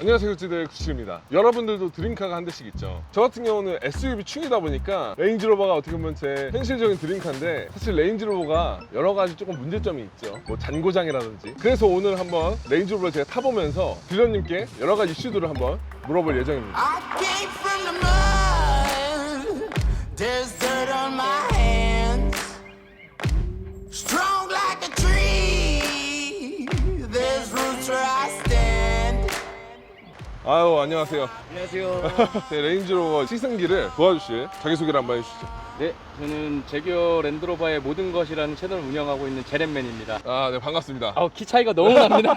안녕하세요 찌들 구칠입니다. 여러분들도 드림카가 한 대씩 있죠? 저 같은 경우는 SUV 충이다 보니까 레인지로버가 어떻게 보면 제 현실적인 드림카인데 사실 레인지로버가 여러 가지 조금 문제점이 있죠. 뭐 잔고장이라든지. 그래서 오늘 한번 레인지로버를 제가 타보면서 딜러님께 여러 가지 이슈들을 한번 물어볼 예정입니다 아유 안녕하세요 안녕하세요. 제 레인지로버 시승기를 도와주실 자기소개를 한번 해주시죠 네, 저는 제규어 랜드로버의 모든 것이라는 채널을 운영하고 있는 제렌맨입니다. 아 네 반갑습니다 아우 키 차이가 너무 납니다.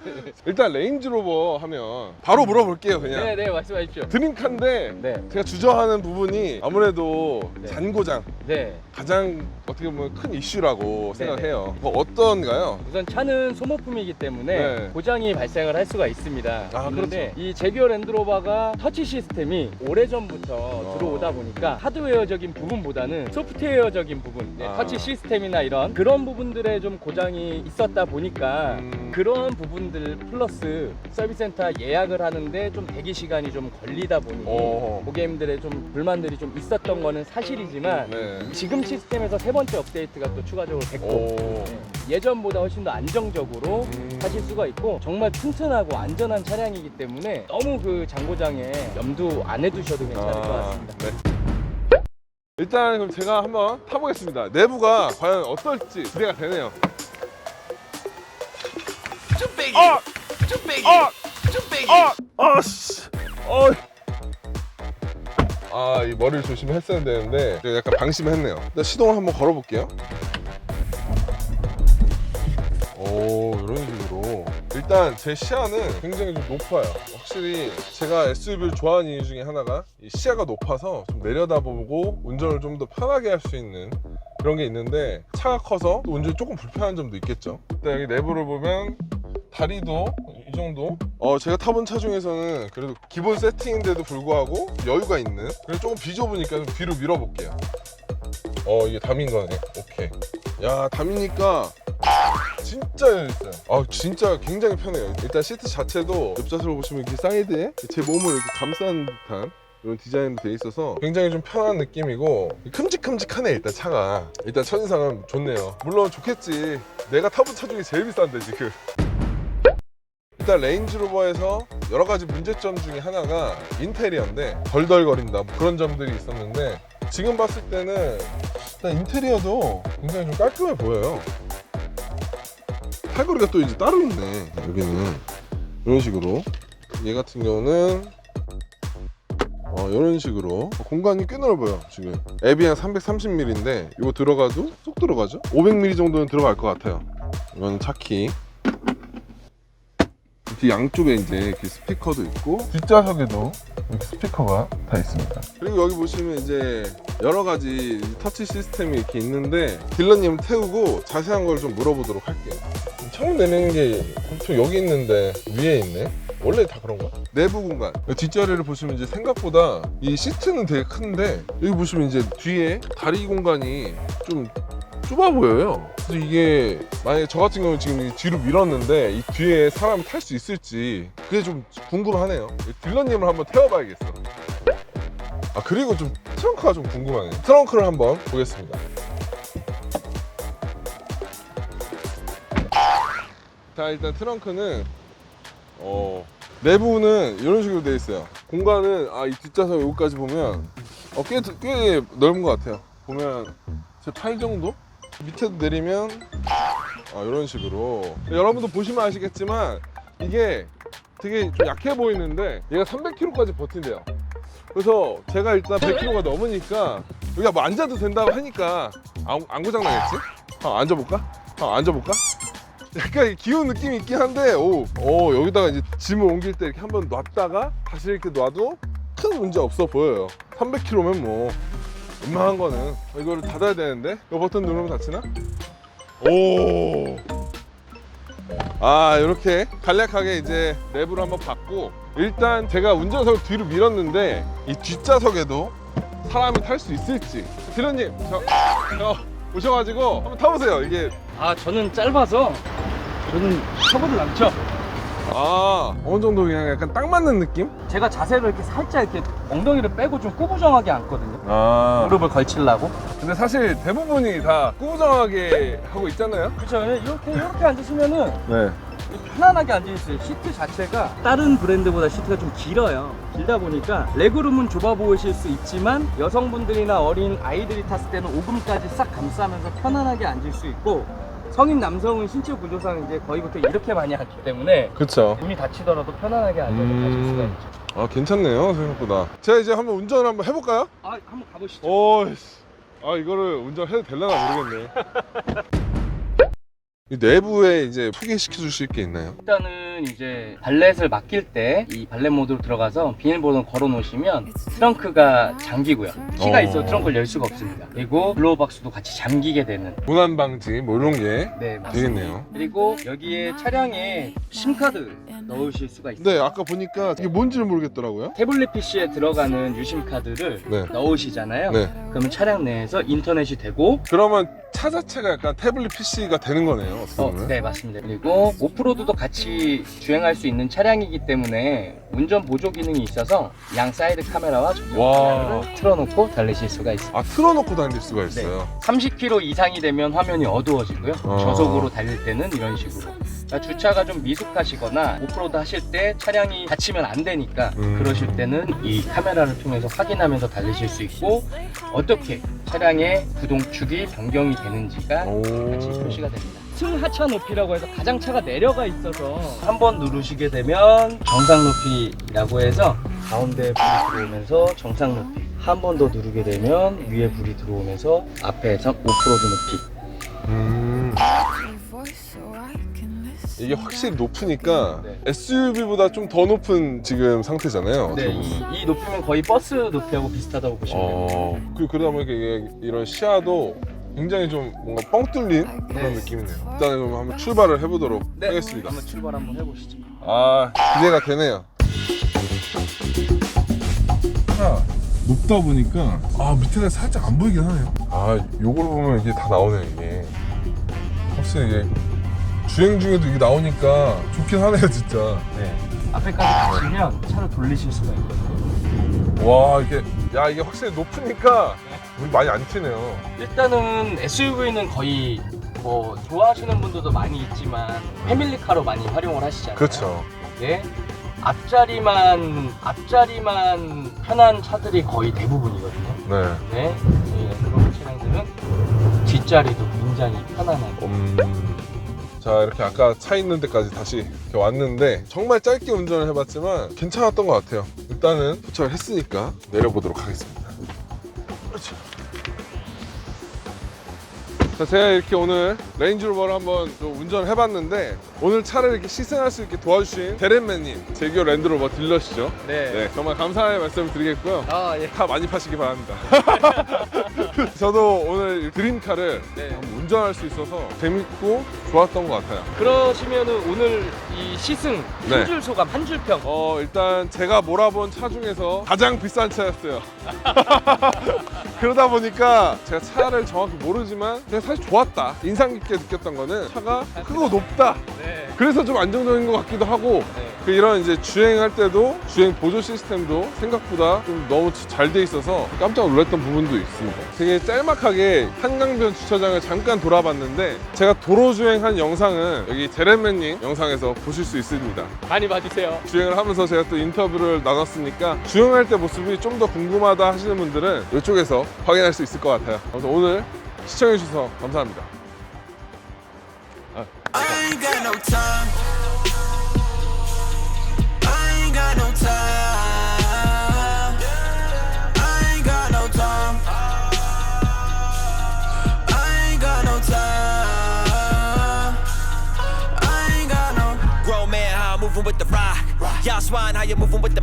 일단 레인지로버 하면 바로 물어볼게요 그냥 네, 네, 말씀하십시오. 드림카인데 네. 제가 주저하는 부분이 아무래도 네. 잔고장 네. 가장 어떻게 보면 큰 이슈라고 네, 생각해요. 뭐 어떤가요? 우선 차는 소모품이기 때문에 네. 고장이 발생을 할 수가 있습니다. 아, 그렇죠. 이 제규어 랜드로버가 터치 시스템이 오래전부터 어. 들어오다 보니까 하드웨어적인 부분보다는 소프트웨어적인 부분, 네, 아. 터치 시스템이나 이런 그런 부분들에 좀 고장이 있었다 보니까 음. 그런 부분들 플러스 서비스 센터 예약을 하는데 좀 대기 시간이 좀 걸리다 보니 어. 고객님들의 좀 불만들이 좀 있었던 거는 사실이지만 네. 지금 시스템에서 세 번째 업데이트가 또 추가적으로 됐고 오. 네, 예전보다 훨씬 더 안정적으로 음. 하실 수가 있고 정말 튼튼하고 안전한 차량이기 때문에 너무 그 장고장에 염두 안 해두셔도 괜찮을 것 같습니다. 네. 일단 그럼 제가 한번 타보겠습니다. 내부가 과연 어떨지 기대가 되네요. Too big. 아! Too big. 아! 아! 아! 씨! 어! 아, 이 머리를 조심했어야 되는데 제가 약간 방심했네요. 일단 시동을 한번 걸어볼게요. 오, 이런 식으로. 일단 제 시야는 굉장히 좀 높아요. 확실히 제가 SUV를 좋아하는 이유 중에 하나가 이 시야가 높아서 좀 내려다보고 운전을 좀 더 편하게 할 수 있는 그런 게 있는데 차가 커서 또 운전이 조금 불편한 점도 있겠죠. 일단 여기 내부를 보면 다리도 이 정도? 어, 제가 타본 차 중에서는 그래도 기본 세팅인데도 불구하고 여유가 있는 그래서 조금 비좁으니까 좀 뒤로 밀어볼게요. 어, 이게 담인 거네. 오케이. 야, 담이니까 진짜 여유있어요. 아, 진짜 굉장히 편해요. 일단 시트 자체도 옆좌석을 보시면 이렇게 사이드에 제 몸을 이렇게 감싼 듯한 이런 디자인도 돼 있어서 굉장히 좀 편한 느낌이고 큼직큼직하네 일단 차가. 일단 첫인상은 좋네요. 물론 좋겠지. 내가 타본 차 중에 제일 비싼데 지금. 일단 레인지로버에서 여러 가지 문제점 중에 하나가 인테리어인데 덜덜거린다 뭐 그런 점들이 있었는데 지금 봤을 때는 일단 인테리어도 굉장히 좀 깔끔해 보여요 팔걸이가 또 이제 따로 있네 여기는. 이런 식으로. 얘 같은 경우는 어, 이런 식으로. 공간이 꽤 넓어요 지금. 앱이 한 330mm인데 이거 들어가도 쏙 들어가죠? 500mm 정도는 들어갈 것 같아요. 이건 차키. 뒤 양쪽에 이제 이렇게 스피커도 있고 뒷좌석에도 스피커가 다 있습니다. 그리고 여기 보시면 이제 여러 가지 터치 시스템이 이렇게 있는데 딜러님 태우고 자세한 걸 좀 물어보도록 할게요. 창문 내리는 게 보통 여기 있는데 위에 있네. 원래 다 그런가? 내부 공간. 뒷자리를 보시면 이제 생각보다 이 시트는 되게 큰데 여기 보시면 이제 뒤에 다리 공간이 좀 좁아 보여요. 그래서 이게 만약에 저 같은 경우 지금 이 뒤로 밀었는데 이 뒤에 사람이 탈수 있을지 그게 좀 궁금하네요. 딜러님을 한번 태워봐야겠어. 아 그리고 좀 트렁크가 좀 궁금하네요. 트렁크를 한번 보겠습니다. 자 일단 트렁크는 어 내부는 이런 식으로 되어 있어요. 공간은 아 이 뒷좌석 여기까지 보면 어, 꽤, 꽤 넓은 것 같아요. 보면 제 팔 정도? 밑에도 내리면 아, 이런 식으로 여러분도 보시면 아시겠지만 이게 되게 좀 약해 보이는데 얘가 300km까지 버틴대요. 그래서 제가 일단 100km가 넘으니까 여기가 뭐 앉아도 된다고 하니까 안, 안 고장 나겠지? 아, 앉아볼까? 아, 앉아볼까? 약간 기운 느낌이 있긴 한데 오, 오 여기다가 이제 짐을 옮길 때 이렇게 한번 놨다가 다시 이렇게 놔도 큰 문제 없어 보여요. 300km면 뭐 웬만한 거는. 이거를 닫아야 되는데? 이 버튼 누르면 닫히나? 오. 아 이렇게 간략하게 이제 내부를 한번 봤고 일단 제가 운전석을 뒤로 밀었는데 이 뒷좌석에도 사람이 탈 수 있을지. 디러님 저, 저 오셔가지고 한번 타보세요. 이게 아 저는 짧아서 저는 터보를 남죠. 아 어느 정도 그냥 약간 딱 맞는 느낌? 제가 자세를 이렇게 살짝 이렇게 엉덩이를 빼고 좀 꾸부정하게 앉거든요. 아 무릎을 걸치려고. 근데 사실 대부분이 다 꾸부정하게 하고 있잖아요 그렇죠. 이렇게 이렇게 앉으시면은 네 편안하게 앉아 있어요. 시트 자체가 다른 브랜드보다 시트가 좀 길어요. 길다 보니까 레그룸은 좁아 보이실 수 있지만 여성분들이나 어린 아이들이 탔을 때는 오금까지 싹 감싸면서 편안하게 앉을 수 있고 성인 남성은 신체 구조상 이제 거의 보통 이렇게 많이 앉기 때문에 그쵸 눈이 다치더라도 편안하게 앉아서 음. 가실 수가 있죠. 아 괜찮네요 생각보다 제가 이제 한번 운전을 한번 해볼까요? 아, 한번 가보시죠. 오이씨 아 이거를 운전해도 될려나 모르겠네 이 내부에 이제 소개시켜 주실 게 있나요? 일단은 이제 발렛을 맡길 때 이 발렛 모드로 들어가서 비닐번호 걸어 놓으시면 트렁크가 잠기고요. 키가 어. 있어 트렁크를 열 수가 없습니다. 그리고 블로우박스도 같이 잠기게 되는 고난 방지 뭐 이런 게 네, 맞습니다. 되겠네요 그리고 여기에 차량에 심카드 넣으실 수가 있어요. 근데 아까 보니까 이게 뭔지를 모르겠더라고요 태블릿 PC에 들어가는 유심 카드를 네. 넣으시잖아요. 네 그러면 차량 내에서 인터넷이 되고 그러면 차 자체가 약간 태블릿 PC가 되는 거네요 어떻게 어, 보면 네 맞습니다. 그리고 오프로드도 같이 주행할 수 있는 차량이기 때문에 운전 보조 기능이 있어서 양 사이드 카메라와 전면 와. 카메라를 틀어놓고 달리실 수가 있습니다. 아 틀어놓고 다닐 수가 있어요 30km 이상이 되면 화면이 어두워지고요. 어. 저속으로 달릴 때는 이런 식으로. 그러니까 주차가 좀 미숙하시거나 오프로드 하실 때 차량이 다치면 안 되니까 음. 그러실 때는 이 카메라를 통해서 확인하면서 달리실 수 있고 어떻게 차량의 구동축이 변경이 되는지가 오. 같이 표시가 됩니다. 층 하차 높이라고 해서 가장 차가 내려가 있어서 한 번 누르시게 되면 정상 높이라고 해서 가운데 불이 들어오면서 정상 높이 한 번 더 누르게 되면 위에 불이 들어오면서 앞에서 오프로드 높이 음. 이게 확실히 높으니까 네. SUV보다 좀 더 높은 지금 상태잖아요. 어떻게 네, 보면. 이, 이 높이면 거의 버스 높이하고 비슷하다고 보시면 됩니다. 어, 그 그러다 보니까 이게 이런 시야도 굉장히 좀 뭔가 뻥 뚫린 그런 네. 느낌이네요. 일단은 그럼 한번 출발을 해보도록 하겠습니다. 한번 출발 한번 해보시죠. 아 기대가 되네요. 차 높다 보니까 아 밑에가 살짝 안 보이긴 하네요. 아 요걸 보면 이게 다 나오네요 이게. 확실히 이게 주행 중에도 이게 나오니까 좋긴 하네요 진짜. 네. 앞에까지 가시면 차를 돌리실 수가 있거든요. 와 이게 야 이게 확실히 높으니까 우리 많이 안 튀네요. 일단은 SUV는 거의 뭐 좋아하시는 분들도 많이 있지만 패밀리카로 많이 활용을 하시잖아요. 그렇죠. 네. 앞자리만 앞자리만 편한 차들이 거의 대부분이거든요. 네. 네. 네, 그런 차량들은 뒷자리도 굉장히 편안하고 음. 자 이렇게 아까 차 있는 데까지 다시 이렇게 왔는데 정말 짧게 운전을 해봤지만 괜찮았던 것 같아요. 일단은 도착을 했으니까 내려보도록 하겠습니다. 그렇죠. 자 제가 이렇게 오늘 레인지로버를 한번 좀 운전을 해봤는데 오늘 차를 이렇게 시승할 수 있게 도와주신 데렌맨님 제기어 랜드로버 딜러시죠. 네. 네 정말 감사의 말씀을 드리겠고요. 아 예. 차 많이 파시기 바랍니다. 저도 오늘 이 드림카를 네. 한번 운전할 수 있어서 재밌고 좋았던 것 같아요. 그러시면은 오늘 이 시승 네. 한 줄 소감 한 줄 평. 어 일단 제가 몰아본 차 중에서 가장 비싼 차였어요. 그러다 보니까 제가 차를 정확히 모르지만 그냥 사실 좋았다. 인상 깊게 느꼈던 거는 차가 크고 높다. 네. 그래서 좀 안정적인 것 같기도 하고 네. 그 이런 이제 주행할 때도 주행 보조 시스템도 생각보다 좀 너무 잘 돼 있어서 깜짝 놀랐던 부분도 있습니다. 되게 짤막하게 한강변 주차장을 잠깐 돌아봤는데 제가 도로 주행한 영상은 여기 제레맨님 영상에서 보실 수 있습니다. 많이 봐주세요. 주행을 하면서 제가 또 인터뷰를 나눴으니까 주행할 때 모습이 좀 더 궁금하다 하시는 분들은 이쪽에서 확인할 수 있을 것 같아요. 그래서 오늘 시청해 주셔서 감사합니다. I ain't got no time. Moving with the rock. Y'all swine, how you moving with the